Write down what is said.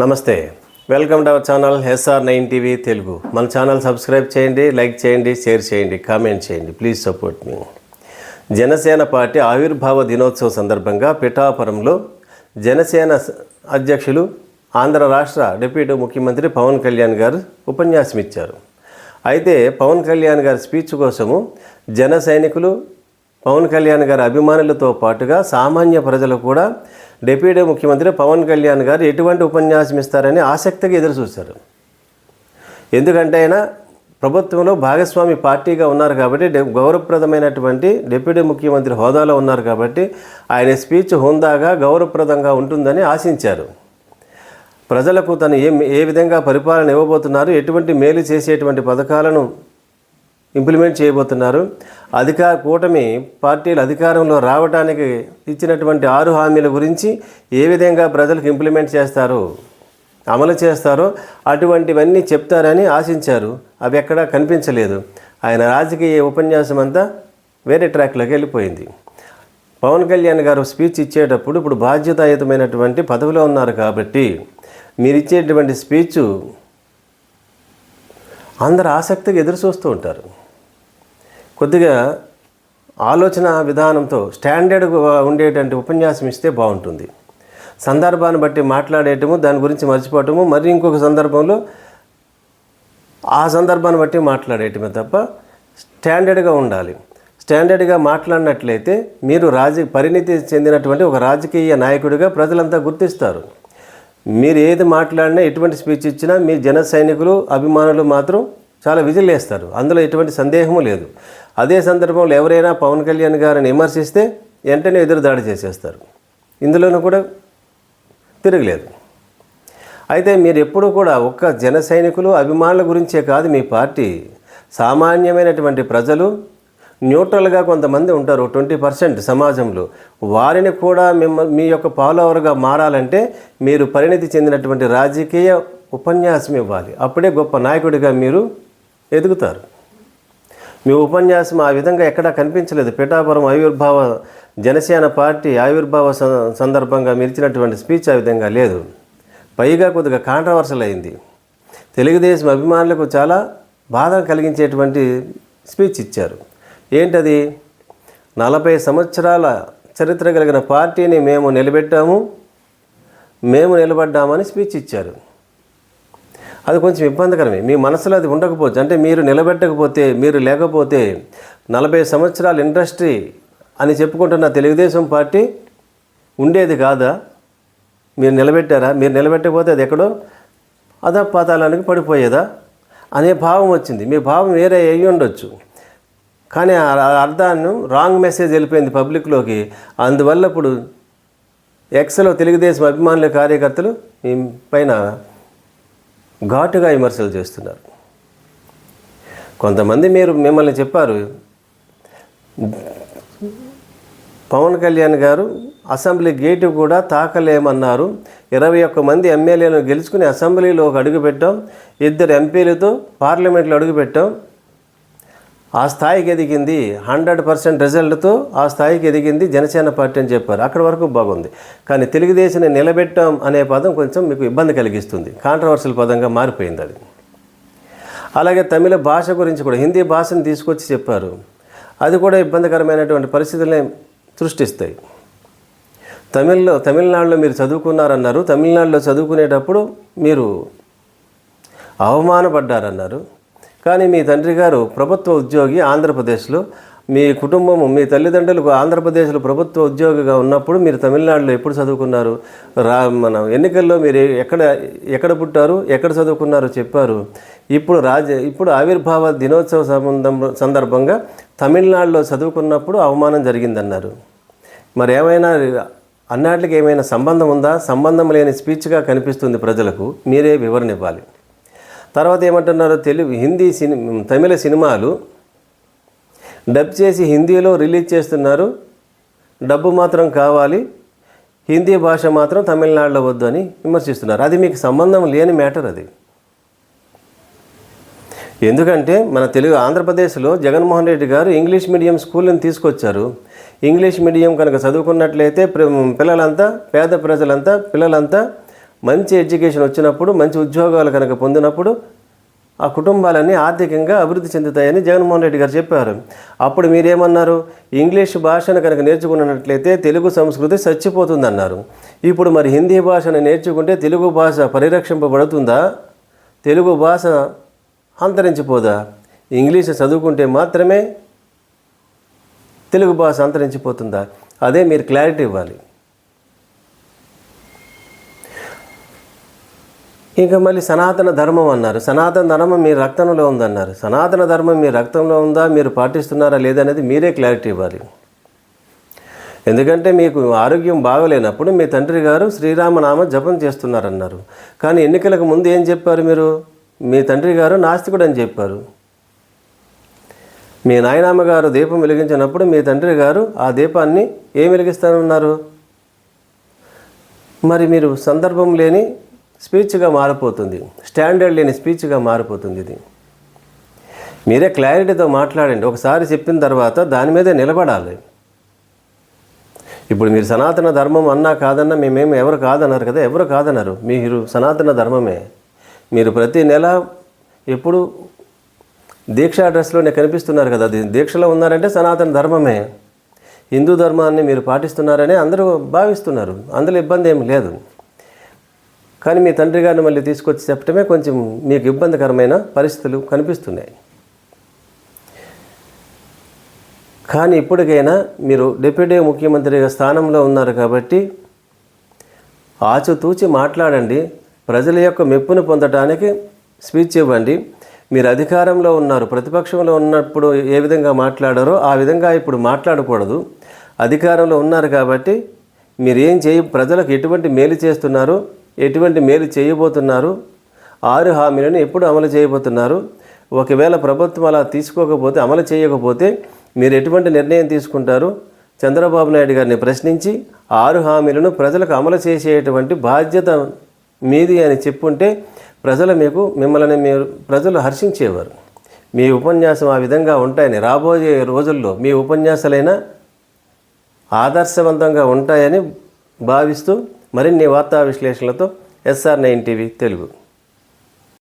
నమస్తే. Welcome to our channel SR nine TV Telugu. మన channel subscribe చేయండి like చేయండి షేర్ చేయండి కామెంట్ చేయండి ప్లీజ్ సపోర్ట్ మీ. జనసేన పార్టీ ఆవిర్భావ దినోత్సవ సందర్భంగా పిఠాపురంలో జనసేన అధ్యక్షులు ఆంధ్ర రాష్ట్ర డిప్యూటీ ముఖ్యమంత్రి పవన్ కళ్యాణ్ గారు ఉపన్యాసం ఇచ్చారు అయితే పవన్ కళ్యాణ్ గారి స్పీచ్ కోసము జన సైనికులు పవన్ కళ్యాణ్ గారి అభిమానులతో పాటుగా సామాన్య ప్రజలు కూడా డిప్యూటీ ముఖ్యమంత్రి పవన్ కళ్యాణ్ గారు ఎటువంటి ఉపన్యాసం ఇస్తారని ఆసక్తిగా ఎదురు చూశారు ఎందుకంటే ఆయన ప్రభుత్వంలో భాగస్వామి పార్టీగా ఉన్నారు కాబట్టి గౌరవప్రదమైనటువంటి డిప్యూటీ ముఖ్యమంత్రి హోదాలో ఉన్నారు కాబట్టి ఆయన స్పీచ్ హుందాగా గౌరవప్రదంగా ఉంటుందని ఆశించారు. ప్రజలకు తను ఏ ఏ విధంగా పరిపాలన ఇవ్వబోతున్నారు ఎటువంటి మేలు చేసేటువంటి పథకాలను ఇంప్లిమెంట్ చేయబోతున్నారు అధికార కూటమి పార్టీలు అధికారంలో రావడానికి ఇచ్చినటువంటి ఆరు హామీల గురించి ఏ విధంగా ప్రజలకు ఇంప్లిమెంట్ చేస్తారు అమలు చేస్తారో అటువంటివన్నీ చెప్తారని ఆశించారు. అవి ఎక్కడా కనిపించలేదు. ఆయన రాజకీయ ఉపన్యాసం అంతా వేరే ట్రాక్లోకి వెళ్ళిపోయింది. పవన్ కళ్యాణ్ గారు స్పీచ్ ఇచ్చేటప్పుడు ఇప్పుడు బాధ్యతాయుతమైనటువంటి పదవిలో ఉన్నారు కాబట్టి మీరు ఇచ్చేటువంటి స్పీచ్ అందరు ఆసక్తిగా ఎదురు చూస్తూ ఉంటారు. కొద్దిగా ఆలోచన విధానంతో స్టాండర్డ్ ఉండేటువంటి ఉపన్యాసం ఇస్తే బాగుంటుంది. సందర్భాన్ని బట్టి మాట్లాడేయటము దాని గురించి మర్చిపోవటము మరి ఇంకొక సందర్భంలో ఆ సందర్భాన్ని బట్టి మాట్లాడేయటమే తప్ప స్టాండర్డ్గా ఉండాలి. స్టాండర్డ్గా మాట్లాడినట్లయితే మీరు రాజ పరిణితి చెందినటువంటి ఒక రాజకీయ నాయకుడిగా ప్రజలంతా గుర్తిస్తారు. మీరు ఏది మాట్లాడినా ఎటువంటి స్పీచ్ ఇచ్చినా మీ జన సైనికులు అభిమానులు మాత్రం చాలా విజిలేస్తారు అందులో ఎటువంటి సందేహము లేదు. అదే సందర్భంలో ఎవరైనా పవన్ కళ్యాణ్ గారిని విమర్శిస్తే వెంటనే ఎదురు దాడి చేసేస్తారు. ఇందులోనూ కూడా తిరగలేదు. అయితే మీరు ఎప్పుడూ కూడా ఒక్క జన సైనికులు అభిమానుల గురించే కాదు మీ పార్టీ. సామాన్యమైనటువంటి ప్రజలు న్యూట్రల్గా కొంతమంది ఉంటారు ట్వంటీ పర్సెంట్ సమాజంలో. వారిని కూడా మిమ్మ మీ యొక్క ఫాలోవర్గా మారాలంటే మీరు పరిణితి చెందినటువంటి రాజకీయ ఉపన్యాసం ఇవ్వాలి. అప్పుడే గొప్ప నాయకుడిగా మీరు ఎదుగుతారు. మీ ఉపన్యాసం ఆ విధంగా ఎక్కడా కనిపించలేదు. పిఠాపురం ఆవిర్భావ జనసేన పార్టీ ఆవిర్భావ స- సందర్భంగా మెరిచినటువంటి స్పీచ్ ఆ విధంగా లేదు. పైగా కొద్దిగా కాంట్రవర్సల్ అయింది తెలుగుదేశం అభిమానులకు చాలా బాధ కలిగించేటువంటి స్పీచ్ ఇచ్చారు. ఏంటది? నలభై సంవత్సరాల చరిత్ర కలిగిన పార్టీని మేము నిలబెట్టాము మేము నిలబడ్డామని స్పీచ్ ఇచ్చారు. అది కొంచెం ఇబ్బందికరమే. మీ మనసులో అది ఉండకపోవచ్చు. అంటే మీరు నిలబెట్టకపోతే మీరు లేకపోతే నలభై సంవత్సరాల ఇండస్ట్రీ అని చెప్పుకుంటున్న తెలుగుదేశం పార్టీ ఉండేది కాదా? మీరు నిలబెట్టారా? మీరు నిలబెట్టకపోతే అది ఎక్కడో అధపాతాలానికి పడిపోయేదా? అనే భావం వచ్చింది. మీ భావం వేరే అయ్యి ఉండొచ్చు. కానీ ఆ అర్థాన్ని రాంగ్ మెసేజ్ వెళ్ళిపోయింది పబ్లిక్లోకి. అందువల్ల ఇప్పుడు ఎక్స్లో తెలుగుదేశం అభిమానుల కార్యకర్తలు మీ పైన ఘాటుగా విమర్శలు చేస్తున్నారు. కొంతమంది మీరు మిమ్మల్ని చెప్పారు పవన్ కళ్యాణ్ గారు అసెంబ్లీ గేటు కూడా తాకలేమన్నారు. ఇరవై ఒక్క మంది ఎమ్మెల్యేలను గెలుచుకుని అసెంబ్లీలో ఒక అడుగుపెట్టాం ఇద్దరు ఎంపీలతో పార్లమెంట్లో అడుగుపెట్టాం ఆ స్థాయికి ఎదిగింది హండ్రెడ్ పర్సెంట్ రిజల్ట్తో ఆ స్థాయికి ఎదిగింది జనసేన పార్టీ అని చెప్పారు. అక్కడి వరకు బాగుంది. కానీ తెలుగుదేశాన్ని నిలబెట్టాం అనే పదం కొంచెం మీకు ఇబ్బంది కలిగిస్తుంది. కాంట్రవర్షియల్ పదంగా మారిపోయింది అది. అలాగే తమిళ భాష గురించి కూడా హిందీ భాషను తీసుకొచ్చి చెప్పారు. అది కూడా ఇబ్బందికరమైనటువంటి పరిస్థితులనే సృష్టిస్తాయి. తమిళ్ళో తమిళనాడులో మీరు చదువుకున్నారన్నారు. తమిళనాడులో చదువుకునేటప్పుడు మీరు అవమానపడ్డారన్నారు. కానీ మీ తండ్రి గారు ప్రభుత్వ ఉద్యోగి ఆంధ్రప్రదేశ్లో మీ కుటుంబము మీ తల్లిదండ్రులకు ఆంధ్రప్రదేశ్లో ప్రభుత్వ ఉద్యోగిగా ఉన్నప్పుడు మీరు తమిళనాడులో ఎప్పుడు చదువుకున్నారు? రా మన ఎన్నికల్లో మీరు ఎక్కడ ఎక్కడ పుట్టారు? ఎక్కడ చదువుకున్నారో? చెప్పారు. ఇప్పుడు రాజ ఇప్పుడు ఆవిర్భావ దినోత్సవ సంబంధం సందర్భంగా తమిళనాడులో చదువుకున్నప్పుడు అవమానం జరిగిందన్నారు. మరి ఏమైనా అన్నాటికి ఏమైనా సంబంధం ఉందా? సంబంధం లేని స్పీచ్గా కనిపిస్తుంది ప్రజలకు. మీరే వివరణ ఇవ్వాలి. తర్వాత ఏమంటున్నారు తెలుగు హిందీ సినిమా తమిళ సినిమాలు డబ్ చేసి హిందీలో రిలీజ్ చేస్తున్నారు. డబ్బు మాత్రం కావాలి. హిందీ భాష మాత్రం తమిళనాడులో వద్దు అని విమర్శిస్తున్నారు. అది మీకు సంబంధం లేని మ్యాటర్ అది. ఎందుకంటే మన తెలుగు ఆంధ్రప్రదేశ్లో జగన్మోహన్ రెడ్డి గారు ఇంగ్లీష్ మీడియం స్కూల్ని తీసుకొచ్చారు. ఇంగ్లీష్ మీడియం కనుక చదువుకున్నట్లయితే పిల్లలంతా పేద ప్రజలంతా పిల్లలంతా మంచి ఎడ్యుకేషన్ వచ్చినప్పుడు మంచి ఉద్యోగాలు కనుక పొందినప్పుడు ఆ కుటుంబాలన్నీ ఆర్థికంగా అభివృద్ధి చెందుతాయని జగన్మోహన్ రెడ్డి గారు చెప్పారు. అప్పుడు మీరేమన్నారు? ఇంగ్లీష్ భాషను కనుక నేర్చుకున్నట్లయితే తెలుగు సంస్కృతి చచ్చిపోతుందన్నారు. ఇప్పుడు మరి హిందీ భాషను నేర్చుకుంటే తెలుగు భాష పరిరక్షింపబడుతుందా? తెలుగు భాష అంతరించిపోదా? ఇంగ్లీష్ చదువుకుంటే మాత్రమే తెలుగు భాష అంతరించిపోతుందా? అదే మీరు క్లారిటీ ఇవ్వాలి. ఇంకా మళ్ళీ సనాతన ధర్మం అన్నారు. సనాతన ధర్మం మీ రక్తంలో ఉందన్నారు. సనాతన ధర్మం మీ రక్తంలో ఉందా? మీరు పాటిస్తున్నారా లేదనేది మీరే క్లారిటీ ఇవ్వాలి. ఎందుకంటే మీకు ఆరోగ్యం బాగలేనప్పుడు మీ తండ్రి గారు శ్రీరామనామ జపం చేస్తున్నారన్నారు. కానీ ఎన్నికలకు ముందు ఏం చెప్పారు మీరు? మీ తండ్రి గారు నాస్తికుడు అని చెప్పారు. మీ నాయనామ్మ గారు దీపం వెలిగించినప్పుడు మీ తండ్రి గారు ఆ దీపాన్ని ఏం వెలిగిస్తానన్నారు మరి మీరు సందర్భం లేని స్పీచ్గా మారిపోతుంది. స్టాండర్డ్ లేని స్పీచ్గా మారిపోతుంది ఇది. మీరే క్లారిటీతో మాట్లాడండి. ఒకసారి చెప్పిన తర్వాత దాని మీదే నిలబడాలి. ఇప్పుడు మీరు సనాతన ధర్మం అన్నా కాదన్నా మేమేమి ఎవరు కాదన్నారు కదా? ఎవరు కాదన్నారు? మీరు సనాతన ధర్మమే. మీరు ప్రతి నెల ఎప్పుడు దీక్షా డ్రెస్లోనే కనిపిస్తున్నారు కదా? దీక్షలో ఉన్నారంటే సనాతన ధర్మమే. హిందూ ధర్మాన్ని మీరు పాటిస్తున్నారని అందరూ భావిస్తున్నారు. అందులో ఇబ్బంది ఏమి లేదు. కానీ మీ తండ్రి గారిని మళ్ళీ తీసుకొచ్చి చెప్పటమే కొంచెం మీకు ఇబ్బందికరమైన పరిస్థితులు కనిపిస్తున్నాయి. కానీ ఇప్పటికైనా మీరు డిప్యూటీ ముఖ్యమంత్రిగా స్థానంలో ఉన్నారు కాబట్టి ఆచితూచి మాట్లాడండి. ప్రజల యొక్క మెప్పును పొందడానికి స్పీచ్ ఇవ్వండి. మీరు అధికారంలో ఉన్నారు ప్రతిపక్షంలో ఉన్నప్పుడు ఏ విధంగా మాట్లాడారో ఆ విధంగా ఇప్పుడు మాట్లాడకూడదు. అధికారంలో ఉన్నారు కాబట్టి మీరు ఏం చేయ ప్రజలకు ఎటువంటి మేలు చేస్తున్నారో? ఎటువంటి మేలు చేయబోతున్నారు? ఆరు హామీలను ఎప్పుడు అమలు చేయబోతున్నారు? ఒకవేళ ప్రభుత్వం అలా తీసుకోకపోతే అమలు చేయకపోతే మీరు ఎటువంటి నిర్ణయం తీసుకుంటారు? చంద్రబాబు నాయుడు గారిని ప్రశ్నించి ఆరు హామీలను ప్రజలకు అమలు చేసేటువంటి బాధ్యత మీది అని చెప్పుంటే ప్రజలు మీకు మిమ్మల్ని మీరు ప్రజలు హర్షించేవారు. మీ ఉపన్యాసం ఆ విధంగా ఉంటాయని రాబోయే రోజుల్లో మీ ఉపన్యాసాలైనా ఆదర్శవంతంగా ఉంటాయని భావిస్తూ మరిన్ని వార్తా విశ్లేషణలతో ఎస్ఆర్ నైన్ టీవీ తెలుగు